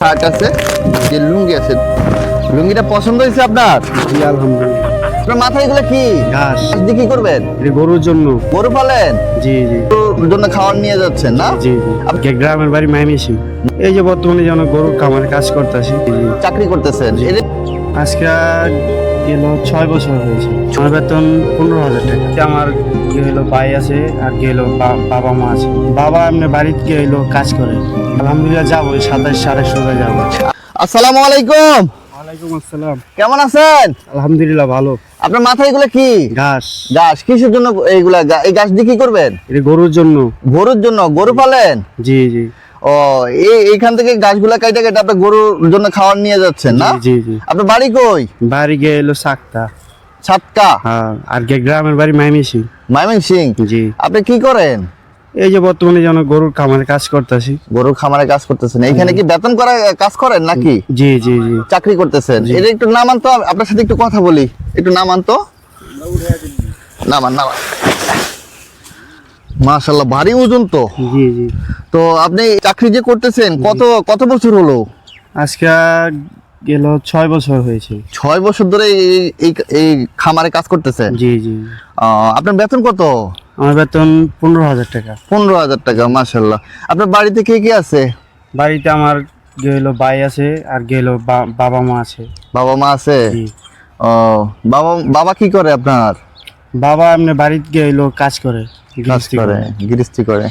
Shirt আছে যে লুঙ্গি আছে। লুঙ্গিটা পছন্দ হয়েছে আপনার? জি আলহামদুলিল্লাহ। আপনার মাথায় এগুলো কি? ঘাস। দিয়ে কি করবেন? এটা গরুর জন্য। গরু পালেন? জি জি। গরুর জন্য খাওয়ার নিয়ে যাচ্ছেন না? জি জি। আপনাকে গ্রামের বাড়ি মাইমেসি এই যে বর্তমানে যেন গরুর খামারে কাজ করতেছি চাকরি করতেছেন। আজকে গেল ছয় বছর হয়েছে। আমার বেতন পনেরো হাজার টাকা। আমার ভাই আছে আর বাবা মা আছে। বাবা এমনি বাড়িতে কাজ করে। আলহামদুলিল্লাহ যাব সাতাশ সাড়ে সোজা যাব। আসসালামু আলাইকুম। ওয়ালাইকুম আসসালাম। কেমন আছেন? আলহামদুলিল্লাহ ভালো। আপনার মাথায় এগুলো কি? ঘাস। ঘাস। কিসের জন্য এইগুলা এই ঘাস দিয়ে কি করবেন? এটা গরুর জন্য। গরুর জন্য। গরু পালেন? জি জি। ও এই এইখান থেকে গাছগুলা কাইটে কেটে আপনি গরুর জন্য খাওয়ার নিয়ে যাচ্ছেন না? জি জি আপনার বাড়ি কই? বাড়ি গিয়ে এলো সাতটা। সাতকা হ্যাঁ আর কি গ্রামের বাড়ি মাইমেসি মাইমিং সিং জি। আপনি কি করেন? এই যে বর্তমানে যেন গরুর খামারে কাজ করতেছি। গরুর খামারে কাজ করতেছেন। এইখানে কি বেতন করা কাজ করেন নাকি? জি জি জি। চাকরি করতেছেন। এটা একটু নামান তো আপনার সাথে একটু কথা বলি। একটু নামান তো নামান নামান। মাশাল্লাহ ভারী ওজন তো। জি জি। তো আপনি চাকরি যে করতেছেন কত কত বছর হলো? আজকে গেল ছয় বছর হয়েছে। ছয় বছর ধরে এই- এই খামারে কাজ করতেছেন জি জি। আপনার বেতন কত? আমার বেতন পনেরো হাজার টাকা। পনেরো হাজার টাকা মাশাল্লাহ আপনার বাড়িতে কে কে আছে? বাড়িতে আমার গেল ভাই আছে আর গেল বাবা মা আছে। বাবা মা আছে? ও বাবা বাবা কি করে আপনার? বাবা এমনি বাড়িতে গেল কাজ করে। কাজ করে গৃহস্থী করে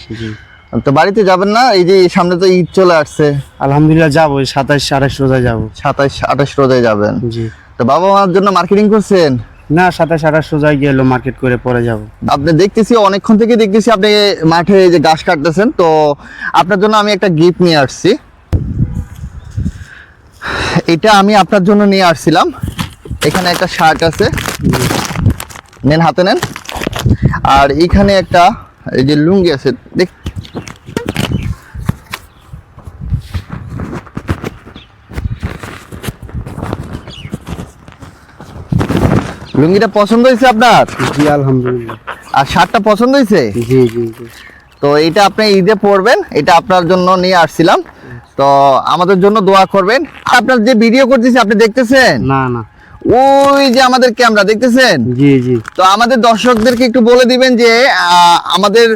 তো বাড়িতে যাবেন না? এই যে সামনে তো ঈদ চলে আসছে। আলহামদুলিল্লাহ যাব সাতাশ আঠাশ রোজা যাব। সাতাইশ আঠাশ রোজায় যাবেন। তো বাবা মার জন্য মার্কেটিং করছেন? না সাতাশ আঠাশ রোজায় গেল মার্কেট করে পরে যাব। আপনি দেখতেছি অনেকক্ষণ থেকে দেখতেছি আপনি মাঠে যে ঘাস কাটতেছেন। তো আপনার জন্য আমি একটা গিফট নিয়ে আসছি। এটা আমি আপনার জন্য নিয়ে আসছিলাম। এখানে একটা শার্ট আছে। নেন হাতে নেন। আর এখানে একটা এই যে লুঙ্গি আছে দেখ। লুঙ্গিটা পছন্দ হয়েছে আপনার? জি আলহামদুলিল্লাহ। আর শার্টটা পছন্দ হয়েছে? জি জি তো এটা আপনি ঈদে পরবেন এটা আপনার জন্য নিয়ে আসছিলাম। তো আমাদের জন্য দোয়া করবেন। আপনার যে ভিডিও করতেছি আপনি দেখতেছেন? না না। ওই যে আমাদের ক্যামেরা দেখতেছেন? জি জি। তো আমাদের দর্শকদেরকে একটু বলে দিবেন যে আমাদের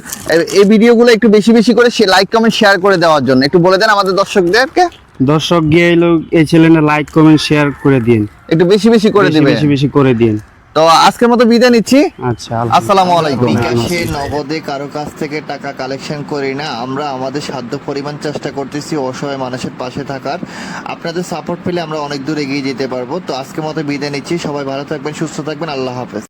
এই ভিডিওগুলো একটু বেশি বেশি করে লাইক কমেন্ট শেয়ার করে দেওয়ার জন্য। একটু বলে দেন আমাদের দর্শকদেরকে। দর্শক গিয়ে লোক এই চ্যানেলে লাইক কমেন্ট শেয়ার করে দিন। একটু বেশি বেশি করে দিবেন। বেশি বেশি করে দিন। তো আজকের মতো বিদায় নিচ্ছি। আচ্ছা আসসালামু আলাইকুম। বিকাশে নগদে কারও কাছ থেকে টাকা কালেকশন করি না আমরা আমাদের সাধ্য পরিমাণ চেষ্টা করতেছি অসহায় মানুষের পাশে থাকার। আপনাদের সাপোর্ট পেলে আমরা অনেক দূর এগিয়ে যেতে পারব। তো আজকের মতো বিদায় নিচ্ছি। সবাই ভালো থাকবেন সুস্থ থাকবেন। আল্লাহ হাফেজ।